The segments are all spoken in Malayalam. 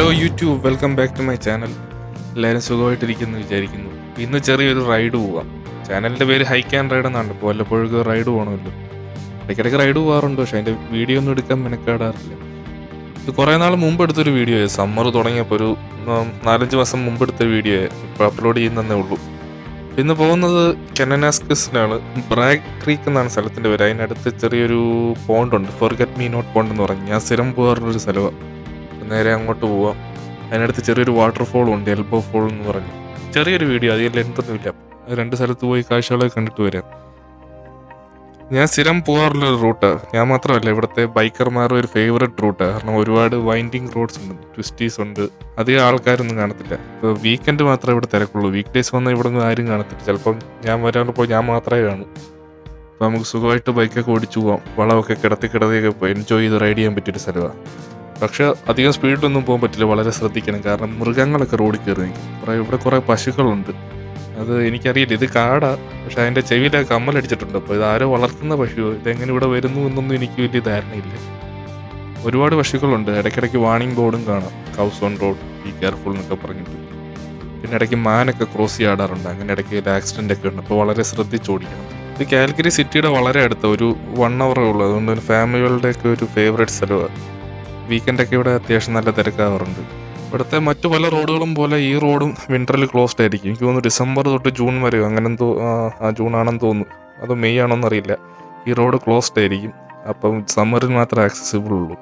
YouTube welcome back to my channel എല്ലാവരും സുഖമായിട്ടിരിക്കുന്നു വിചാരിക്കുന്നു. ഇന്ന് ചെറിയൊരു റൈഡ് പോവാം. ചാനലിന്റെ പേര് ഹൈക്ക് ആൻഡ് റൈഡ് എന്നാണ്. ഇപ്പോൾ വല്ലപ്പോഴും റൈഡ് പോകണമല്ലോ ഇടയ്ക്കിടയ്ക്ക് റൈഡ് പോകാറുണ്ട് പക്ഷേ അതിന്റെ വീഡിയോ ഒന്നും എടുക്കാൻ മെനക്കാടാറില്ല. ഇത് കുറേ നാൾ മുമ്പ് എടുത്തൊരു വീഡിയോ സമ്മർ തുടങ്ങിയപ്പോൾ ഒരു നാലഞ്ച് മാസം മുമ്പ് എടുത്തൊരു വീഡിയോ ഇപ്പോൾ അപ്ലോഡ് ചെയ്യുന്നതേ ഉള്ളൂ. ഇന്ന് പോകുന്നത് കെനനാസ്കസിലാണ് ബ്രാഗ് ക്രീക്ക് എന്നാണ് സ്ഥലത്തിന്റെ പേര്. അതിനടുത്ത് ചെറിയൊരു പോണ്ടുണ്ട് ഫോർഗറ്റ് മീ നോട്ട് പോണ്ട് എന്ന് പറഞ്ഞ് ഞാൻ സ്ഥിരം പോകാറുള്ളൊരു സ്ഥലമാണ്. നേരെ അങ്ങോട്ട് പോവാം. അതിനടുത്ത് ചെറിയൊരു വാട്ടർഫോളും ഉണ്ട് എൽബോ ഫോൾ എന്ന് പറഞ്ഞു. ചെറിയൊരു വീഡിയോ അതിൽ ലെങ്തൊന്നുമില്ല രണ്ട് സ്ഥലത്ത് പോയി കാഴ്ചകളൊക്കെ കണ്ടിട്ട് വരാം. ഞാൻ സ്ഥിരം പോകാറുള്ള ഒരു റൂട്ട് ഞാൻ മാത്രമല്ല ഇവിടുത്തെ ബൈക്കർമാരുടെ ഒരു ഫേവററ്റ് റൂട്ട് കാരണം ഒരുപാട് വൈൻഡിങ് റോഡ്സ് ഉണ്ട് ട്വിസ്റ്റീസ് ഉണ്ട്. അധികം ആൾക്കാരൊന്നും കാണത്തില്ല. ഇപ്പോൾ വീക്കെൻഡ് മാത്രമേ ഇവിടെ തിരക്കുള്ളൂ. വീക്ക് ഡേയ്സ് വന്നാൽ ഇവിടെ ഒന്നും ആരും കാണത്തില്ല. ചിലപ്പം ഞാൻ വരാനുള്ളപ്പോൾ ഞാൻ മാത്രമേ കാണൂ. അപ്പോൾ നമുക്ക് സുഖമായിട്ട് ബൈക്കൊക്കെ ഓടിച്ചു പോകാം വളമൊക്കെ കിടത്തി കിടത്തിയൊക്കെ എൻജോയ് ചെയ്ത് റൈഡ് ചെയ്യാൻ പറ്റിയൊരു സ്ഥലമാണ് പക്ഷെ അധികം സ്പീഡിലൊന്നും പോകാൻ പറ്റില്ല. വളരെ ശ്രദ്ധിക്കണം. കാരണം മൃഗങ്ങളൊക്കെ റോഡിൽ കയറി കുറേ ഇവിടെ കുറേ പശുക്കളുണ്ട്. അത് എനിക്കറിയില്ല. ഇത് കാടാ. പക്ഷെ അതിന്റെ ചെവിയിലെ കമ്മലടിച്ചിട്ടുണ്ട് അപ്പോൾ ഇത് ആരോ വളർത്തുന്ന പശു ഇതെങ്ങനെ ഇവിടെ വരുന്നു എന്നൊന്നും എനിക്ക് വലിയ ധാരണയില്ല. ഒരുപാട് പശുക്കളുണ്ട്. ഇടയ്ക്കിടയ്ക്ക് വാണിംഗ് ബോർഡും കാണാം. Cows on road be careful എന്നൊക്കെ പറഞ്ഞിട്ട്. പിന്നെ ഇടയ്ക്ക് മാനൊക്കെ ക്രോസ് ചെയ്യാടാറുണ്ട്. അങ്ങനെ ഇടയ്ക്ക് ആക്സിഡന്റ് ഒക്കെ ഉണ്ട്. അപ്പോൾ വളരെ ശ്രദ്ധിച്ചോടിക്കണം ഇത് കാൽക്കരി സിറ്റിയുടെ വളരെ അടുത്ത. ഒരു വൺ അവറേ ഉള്ളൂ. അതുകൊണ്ട് ഫാമിലികളുടെയൊക്കെ ഒരു ഫേവറേറ്റ് സ്ഥലമാണ്. വീക്കെൻഡൊക്കെ ഇവിടെ അത്യാവശ്യം നല്ല തിരക്കാവാറുണ്ട്. ഇവിടുത്തെ മറ്റു പല റോഡുകളും പോലെ ഈ റോഡും വിന്ററിൽ ക്ലോസ്ഡ് ആയിരിക്കും. എനിക്ക് തോന്നുന്നു ഡിസംബർ തൊട്ട് ജൂൺ വരെ അങ്ങനെ എന്തോ ജൂൺ ആണെന്ന് തോന്നുന്നു. അത് മെയ് ആണോന്ന് അറിയില്ല ഈ റോഡ് ക്ലോസ്ഡ് ആയിരിക്കും. അപ്പം സമ്മറിൽ മാത്രമേ ആക്സസിബിൾ ഉള്ളൂ.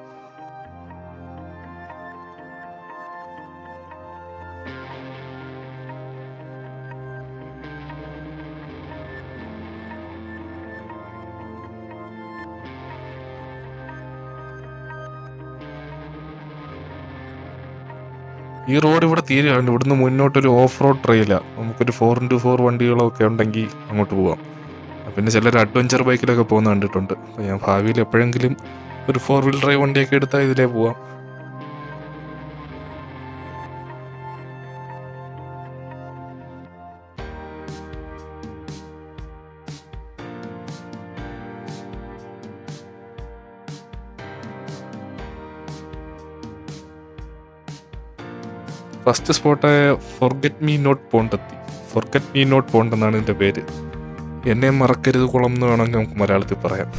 ഈ റോഡ് ഇവിടെ തീരുകയാണ് ഇവിടുന്ന് മുന്നോട്ടൊരു ഓഫ് റോഡ് ട്രെയിലാണ് നമുക്കൊരു ഫോർ ഇന്റു ഫോർ വണ്ടികളൊക്കെ ഉണ്ടെങ്കിൽ അങ്ങോട്ട് പോവാം. പിന്നെ ചിലർ അഡ്വഞ്ചർ ബൈക്കിലൊക്കെ പോകുന്ന കണ്ടിട്ടുണ്ട്. അപ്പോൾ ഞാൻ ഭാവിയിൽ എപ്പോഴെങ്കിലും ഒരു ഫോർ വീൽ ഡ്രൈവ് വണ്ടിയൊക്കെ എടുത്താൽ ഇതിലേ പോവാം. ഫസ്റ്റ് സ്പോട്ടായ ഫൊർഗറ്റ് മീ നോട്ട് പോണ്ടെത്തി. ഫൊർഗറ്റ് മീ നോട്ട് പോണ്ട് എന്നാണ് ഇതിന്റെ പേര്. എന്നെ മറക്കരുത് കുളം എന്ന് വേണമെങ്കിൽ നമുക്ക് മലയാളത്തിൽ പറയാം.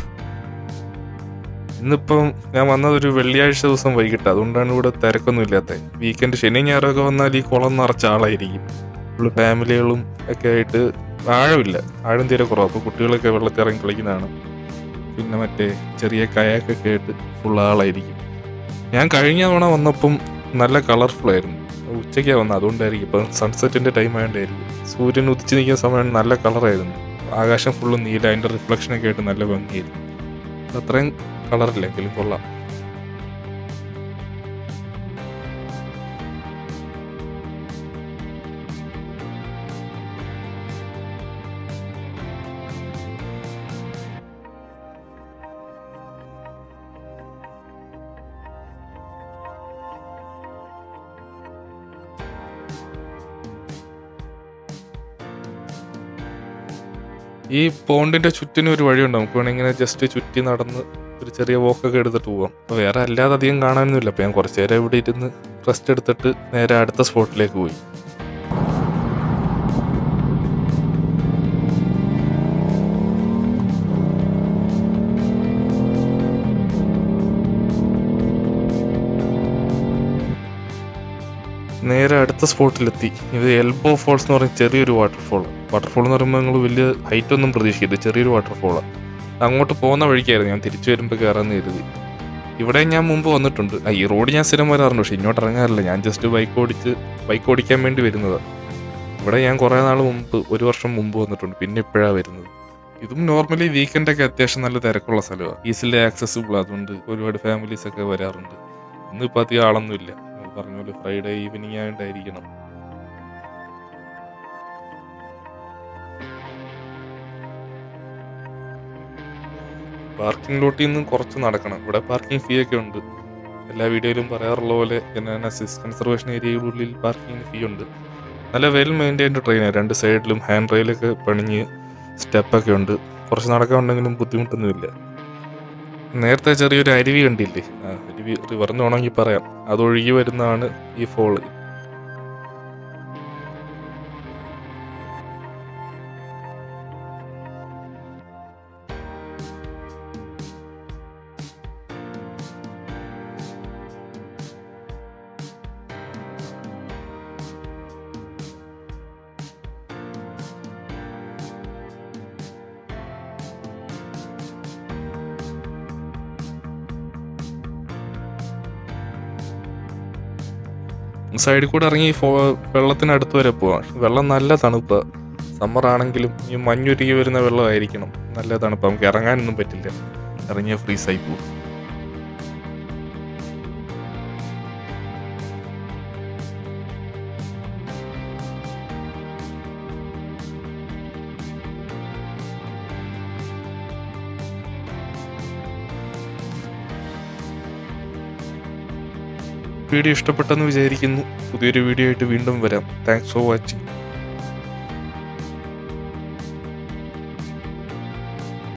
ഇന്നിപ്പം ഞാൻ വന്നത് ഒരു വെള്ളിയാഴ്ച ദിവസം വൈകിട്ട്. അതുകൊണ്ടാണ് ഇവിടെ തിരക്കൊന്നും ഇല്ലാത്തത് വീക്കെൻഡ് ശനി ഞായറൊക്കെ വന്നാൽ ഈ കുളം നിറച്ച ആളായിരിക്കും. ഫുള്ള് ഫാമിലികളും ഒക്കെ ആയിട്ട് ആഴമില്ല. ആഴം തീരെ കുറവ്. അപ്പോൾ കുട്ടികളൊക്കെ വെള്ളത്തിൽ ഇറങ്ങി കളിക്കുന്നതാണ്. പിന്നെ മറ്റേ ചെറിയ കയാക്കൊക്കെ ആയിട്ട് ഫുൾ ആളായിരിക്കും. ഞാൻ കഴിഞ്ഞ തവണ വന്നപ്പം നല്ല കളർഫുൾ ആയിരുന്നു. ഉച്ചയ്ക്കാണ് വന്നത് അതുകൊണ്ടായിരിക്കും ഇപ്പം സൺസെറ്റിന്റെ ടൈം ആയതുകൊണ്ടായിരിക്കും സൂര്യൻ ഉദിച്ച് നിൽക്കുന്ന സമയം നല്ല കളറായിരുന്നു ആകാശം ഫുള്ള് നീല അതിന്റെ റിഫ്ലക്ഷനൊക്കെ ആയിട്ട് നല്ല ഭംഗിയായിരുന്നു. അത്രയും കളറില്ലെങ്കിലും കൊള്ളാം. ഈ പോണ്ടിന്റെ ചുറ്റിനും ഒരു വഴിയുണ്ട്. നമുക്ക് വേണമെങ്കിൽ ഇങ്ങനെ ജസ്റ്റ് ചുറ്റി നടന്ന് ഒരു ചെറിയ വോക്കൊക്കെ എടുത്തിട്ട് പോവാം. അപ്പോൾ വേറെ അല്ലാതെ അധികം കാണാനൊന്നുമില്ല. അപ്പോൾ ഞാൻ കുറച്ച് നേരം ഇവിടെ ഇരുന്ന് റെസ്റ്റ് എടുത്തിട്ട് നേരെ അടുത്ത സ്പോട്ടിലേക്ക് പോയി. നേരെ അടുത്ത സ്പോട്ടിലെത്തി ഇത് എൽബോ ഫോൾസ് എന്ന് പറഞ്ഞ ചെറിയൊരു വാട്ടർഫോൾ വാട്ടർഫോൾ എന്ന് പറയുമ്പോൾ നിങ്ങൾ വലിയ ഹൈറ്റ് ഒന്നും പ്രതീക്ഷിക്കരുത്. ചെറിയൊരു വാട്ടർഫോളാണ് അങ്ങോട്ട് പോകുന്ന വഴിക്കായിരുന്നു ഞാൻ തിരിച്ചു വരുമ്പോൾ കയറാമെന്ന് കരുതി. ഇവിടെ ഞാൻ മുമ്പ് വന്നിട്ടുണ്ട്. ആ, ഈ റോഡ് ഞാൻ സ്ഥിരം വരാറുണ്ട്. പക്ഷെ ഇങ്ങോട്ട് ഇറങ്ങാറില്ല. ഞാൻ ജസ്റ്റ് ബൈക്ക് ഓടിച്ച് ബൈക്ക് ഓടിക്കാൻ വേണ്ടി വരുന്നതാണ് ഇവിടെ ഞാൻ കുറേ നാൾ മുമ്പ് ഒരു വർഷം മുമ്പ് വന്നിട്ടുണ്ട്. പിന്നെ ഇപ്പോഴാണ് വരുന്നത്. ഇതും നോർമലി വീക്കെൻഡൊക്കെ അത്യാവശ്യം നല്ല തിരക്കുള്ള സ്ഥലമാണ് ഈസിലി ആക്സസിബിൾ അതുകൊണ്ട് ഒരുപാട് ഫാമിലീസ് ഒക്കെ വരാറുണ്ട്. ഇന്നിപ്പോൾ അധികം ആളൊന്നുമില്ല. പറഞ്ഞ പോലെ ഫ്രൈഡേ ഈവനിങ് ആയിട്ടായിരിക്കണം പാർക്കിംഗ് ലോട്ടിൽ നിന്ന് കുറച്ച് നടക്കണം. ഇവിടെ പാർക്കിംഗ് ഫീ ഒക്കെ ഉണ്ട്. എല്ലാ വീഡിയോയിലും പറയാറുള്ള പോലെ എൻഎൻഎസ് കൺസർവേഷൻ ഏരിയയുള്ളിൽ പാർക്കിംഗ് ഫീ ഉണ്ട്. നല്ല വെൽ മെയിന്റൈൻഡ് ട്രെയിനാണ് രണ്ട് സൈഡിലും ഹാൻഡ് റെയിലൊക്കെ പണിഞ്ഞ് സ്റ്റെപ്പൊക്കെ ഉണ്ട്. കുറച്ച് നടക്കാൻ ഉണ്ടെങ്കിലും ബുദ്ധിമുട്ടൊന്നുമില്ല. നേരത്തെ ചെറിയൊരു അരുവി കണ്ടില്ലേ? ആ അരുവി റിവറിന് വേണമെങ്കിൽ പറയാം. അതൊഴുകി വരുന്നതാണ് ഈ ഫോൾ സൈഡിൽ കൂടെ ഇറങ്ങി വെള്ളത്തിനടുത്ത് വരെ പോവാം. വെള്ളം നല്ല തണുപ്പ്. സമ്മർ ആണെങ്കിലും ഈ മഞ്ഞുരുകി വരുന്ന വെള്ളമായിരിക്കണം. നല്ല തണുപ്പ്. നമുക്ക് ഇറങ്ങാനൊന്നും പറ്റില്ല. ഇറങ്ങിയ ഫ്രീസായി പോകും വീഡിയോ ഇഷ്ടപ്പെട്ടെന്ന് വിചാരിക്കുന്നു. പുതിയൊരു വീഡിയോ ആയിട്ട് വീണ്ടും വരാം. Thanks for watching